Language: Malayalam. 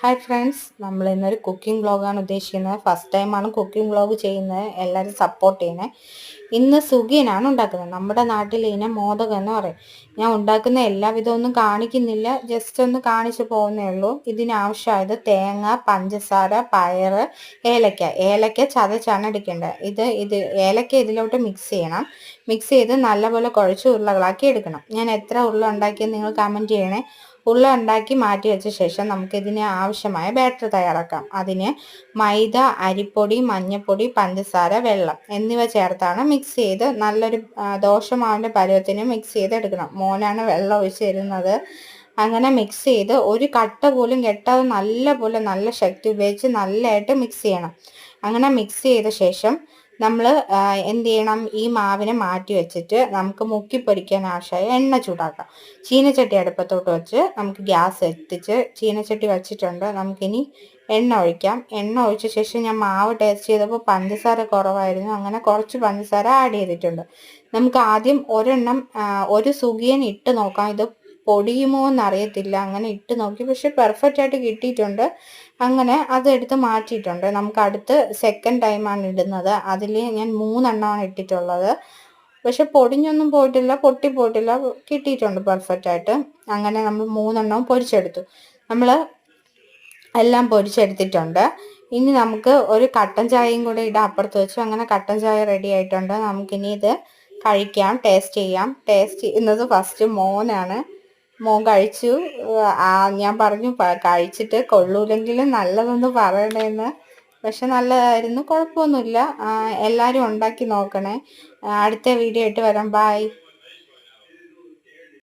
ഹായ് ഫ്രണ്ട്സ് നമ്മൾ ഇന്നൊരു കുക്കിംഗ് വ്ളോഗാണ് ഉദ്ദേശിക്കുന്നത്. ഫസ്റ്റ് ടൈമാണ് കുക്കിംഗ് വ്ളോഗ് ചെയ്യുന്നത്. എല്ലാവരും സപ്പോർട്ട് ചെയ്യുന്നത് ഇന്ന് സുഖിയനാണ് ഉണ്ടാക്കുന്നത്. നമ്മുടെ നാട്ടിൽ ഇതിനെ മോദകം എന്ന് പറയും. ഞാൻ ഉണ്ടാക്കുന്ന എല്ലാ ഒന്നും കാണിക്കുന്നില്ല. ജസ്റ്റ് ഒന്ന് കാണിച്ചു പോകുന്നേ ഉള്ളൂ. ഇതിനാവശ്യമായത് തേങ്ങ പഞ്ചസാര പയറ് ഏലക്ക. ഏലക്ക ചതച്ചാണ് എടുക്കേണ്ടത്. ഇത് ഇത് ഏലക്ക ഇതിലോട്ട് മിക്സ് ചെയ്യണം. മിക്സ് ചെയ്ത് നല്ലപോലെ കുഴച്ച് ഉരുളകളാക്കി എടുക്കണം. ഞാൻ എത്ര ഉരുള ഉണ്ടാക്കിയെന്ന് നിങ്ങൾ കമന്റ് ചെയ്യണേ. ഉള്ള ഉണ്ടാക്കി മാറ്റി വെച്ച ശേഷം നമുക്കിതിന് ആവശ്യമായ ബാറ്റർ തയ്യാറാക്കാം. അതിന് മൈദ അരിപ്പൊടി മഞ്ഞൾപ്പൊടി പഞ്ചസാര വെള്ളം എന്നിവ ചേർത്താണ് മിക്സ് ചെയ്ത് നല്ലൊരു ദോഷമാവിന്റെ പരുവത്തിന് മിക്സ് ചെയ്ത് എടുക്കണം മോനാണ് വെള്ളം ഒഴിച്ച് തരുന്നത്. അങ്ങനെ മിക്സ് ചെയ്ത് ഒരു കട്ട പോലും കെട്ടാതെ നല്ല പോലെ നല്ല ശക്തി ഉപയോഗിച്ച് നല്ലതായിട്ട് മിക്സ് ചെയ്യണം. അങ്ങനെ മിക്സ് ചെയ്ത ശേഷം നമ്മൾ എന്ത് ചെയ്യണം ഈ മാവിനെ മാറ്റി വെച്ചിട്ട് നമുക്ക് മുക്കി പൊരിക്കാൻ ആവശ്യമായ എണ്ണ ചൂടാക്കാം. ചീനച്ചട്ടി അടുപ്പത്തോട്ട് വെച്ച് നമുക്ക് ഗ്യാസ് എത്തിച്ച് ചീനച്ചട്ടി വെച്ചിട്ടുണ്ട്. നമുക്കിനി എണ്ണ ഒഴിക്കാം. എണ്ണ ഒഴിച്ച ശേഷം ഞാൻ മാവ് ടേസ്റ്റ് ചെയ്തപ്പോൾ പഞ്ചസാര കുറവായിരുന്നു. അങ്ങനെ കുറച്ച് പഞ്ചസാര ആഡ് ചെയ്തിട്ടുണ്ട്. നമുക്ക് ആദ്യം ഒരെണ്ണം ഒരു സുഖിയൻ ഇട്ട് നോക്കാം. ഇത് പൊടിയുമോ എന്നറിയത്തില്ല. അങ്ങനെ ഇട്ട് നോക്കി. പക്ഷെ പെർഫെക്റ്റ് ആയിട്ട് കിട്ടിയിട്ടുണ്ട്. അങ്ങനെ അതെടുത്ത് മാറ്റിയിട്ടുണ്ട്. നമുക്ക് അടുത്ത് സെക്കൻഡ് ടൈമാണ് ഇടുന്നത്. അതിൽ ഞാൻ മൂന്നെണ്ണമാണ് ഇട്ടിട്ടുള്ളത്. പക്ഷെ പൊടിഞ്ഞൊന്നും പോയിട്ടില്ല പൊട്ടി പോയിട്ടില്ല. കിട്ടിയിട്ടുണ്ട് പെർഫെക്റ്റ് ആയിട്ട്. അങ്ങനെ നമ്മൾ മൂന്നെണ്ണവും പൊരിച്ചെടുത്തു. നമ്മൾ എല്ലാം പൊരിച്ചെടുത്തിട്ടുണ്ട്. ഇനി നമുക്ക് ഒരു കട്ടൻ ചായയും കൂടെ ഇടാം അപ്പുറത്ത് വെച്ചു. അങ്ങനെ കട്ടൻ ചായ റെഡി ആയിട്ടുണ്ട്. നമുക്കിനി ഇത് കഴിക്കാം ടേസ്റ്റ് ചെയ്യാം. ടേസ്റ്റ് ചെയ്യുന്നത് ഫസ്റ്റ് മോനാണ്. മോൻ കഴിച്ചു. ആ ഞാൻ പറഞ്ഞു കഴിച്ചിട്ട് കൊള്ളൂലെങ്കിലും നല്ലതൊന്ന് പറയണേന്ന്. പക്ഷെ നല്ലതായിരുന്നു കുഴപ്പമൊന്നുമില്ല. എല്ലാവരും ഉണ്ടാക്കി നോക്കണേ. അടുത്ത വീഡിയോ ആയിട്ട് വരാം. ബായ്